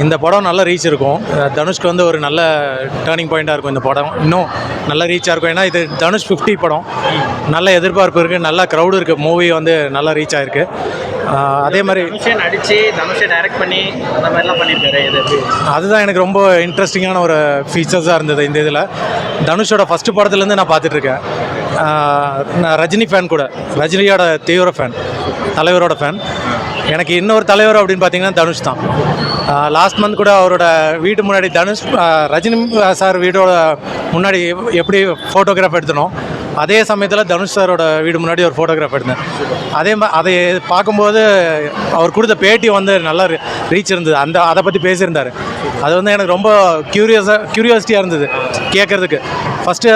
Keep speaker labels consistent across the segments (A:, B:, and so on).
A: இந்த படம் நல்ல ரீச் இருக்கும். தனுஷ்க்கு வந்து ஒரு நல்ல டேர்னிங் பாயிண்ட்டாக இருக்கும் இந்த படம். இன்னும் நல்ல ரீச்சாக இருக்கும். ஏன்னா இது தனுஷ் ஃபிஃப்டி படம். நல்ல எதிர்பார்ப்பு இருக்குது நல்ல க்ரௌடு இருக்குது மூவி வந்து நல்லா ரீச் ஆயிருக்கு. அஹ் அதே மாதிரி
B: நடிச்சு தனுஷை டைரக்ட் பண்ணி அந்த மாதிரிலாம் பண்ணியிருக்காரு.
A: அதுதான் எனக்கு ரொம்ப இன்ட்ரெஸ்டிங்கான ஒரு ஃபீச்சர்ஸாக இருந்தது இந்த இதில். தனுஷோட ஃபஸ்ட்டு படத்துலேருந்து நான் பார்த்துட்ருக்கேன். நான் ரஜினி ஃபேன் கூட. ரஜினியோட தீவிர ஃபேன் தலைவரோட ஃபேன் எனக்கு இன்னொரு தலைவர் அப்படின்னு பார்த்தீங்கன்னா தனுஷ் தான். லாஸ்ட் மந்த் கூட அவரோட வீட்டு முன்னாடி தனுஷ் ரஜினி சார் வீடோட முன்னாடி எப்படி ஃபோட்டோகிராஃப் எடுத்தனோ அதே சமயத்தில் தனுஷ் சாரோட வீடு முன்னாடி ஒரு ஃபோட்டோகிராஃப் எடுத்தேன். அதே மாதிரி அதை பார்க்கும்போது அவர் கொடுத்த பேட்டி வந்து நல்லா ரீச் இருந்தது. அந்த அதை பற்றி பேசியிருந்தார். அது வந்து எனக்கு ரொம்ப க்யூரியஸாக க்யூரியாசிட்டியாக இருந்தது கேட்குறதுக்கு. ஃபஸ்ட்டு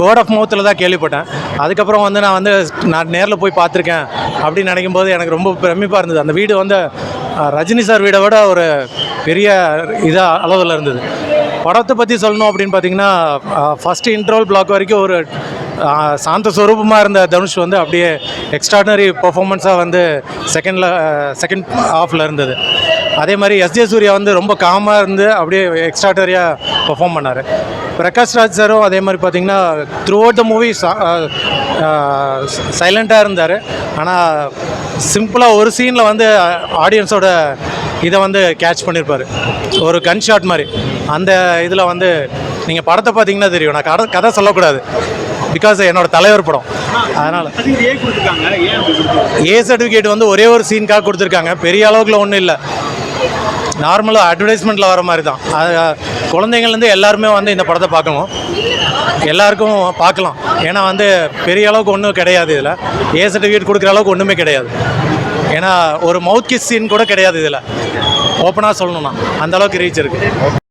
A: வேர்ட் ஆஃப் மவுத்தில் தான் கேள்விப்பட்டேன். அதுக்கப்புறம் வந்து நான் வந்து நான் நேரில் போய் பார்த்துருக்கேன் அப்படின்னு நினைக்கும் போது எனக்கு ரொம்ப பிரமிப்பாக இருந்தது. அந்த வீடு வந்து ரஜினி சார் வீடை விட ஒரு பெரிய இதாக அளவில் இருந்தது. படத்தை பற்றி சொல்லணும் அப்படின்னு பார்த்தீங்கன்னா ஃபஸ்ட்டு இன்ட்ரோல் பிளாக் வரைக்கும் ஒரு சாந்த ஸ்வரூபமாக இருந்த தனுஷ் வந்து அப்படியே எக்ஸ்ட்ராடனரி பர்ஃபார்மன்ஸாக வந்து செகண்டில் செகண்ட் ஹாஃபில் இருந்தது. அதே மாதிரி எஸ்ஜே சூர்யா வந்து ரொம்ப காமாக இருந்து அப்படியே எக்ஸ்ட்ராடரியாக பெர்ஃபார்ம் பண்ணார். பிரகாஷ் ராஜ் சாரும் அதே மாதிரி பார்த்தீங்கன்னா த்ரூ அவுட் த மூவி சைலண்ட்டாக இருந்தார். ஆனால் சிம்பிளாக ஒரு சீனில் வந்து ஆடியன்ஸோட இதை வந்து கேட்ச் பண்ணியிருப்பார் ஒரு கன் ஷாட் மாதிரி. அந்த இதில் வந்து நீங்கள் படத்தை பார்த்தீங்கன்னா தெரியும். நான் கதை கதை சொல்லக்கூடாது. பிகாஸ் என்னோட தலைவர் படம். அதனால். ஏ சர்டிஃபிகேட் வந்து ஒரே ஒரு சீனுக்காக கொடுத்துருக்காங்க. பெரிய அளவுக்குள்ள ஒன்றும் இல்லை. நார்மலாக அட்வர்டைஸ்மெண்ட்டில் வர மாதிரி தான் அது குழந்தைங்கள்லேருந்து எல்லாருமே வந்து இந்த படத்தை பார்க்கணும். எல்லாருக்கும் பார்க்கலாம். ஏன்னா வந்து பெரிய அளவுக்கு ஒன்றும் கிடையாது இதில். ஏ சர்டிஃபிகேட் கொடுக்குற அளவுக்கு ஒன்றுமே கிடையாது. ஏன்னா ஒரு மவுத் கிஸ் சீன் கூட கிடையாது இதில். ஓப்பனாக சொல்லணும்னா. அந்த அளவுக்கு ரீச் இருக்குது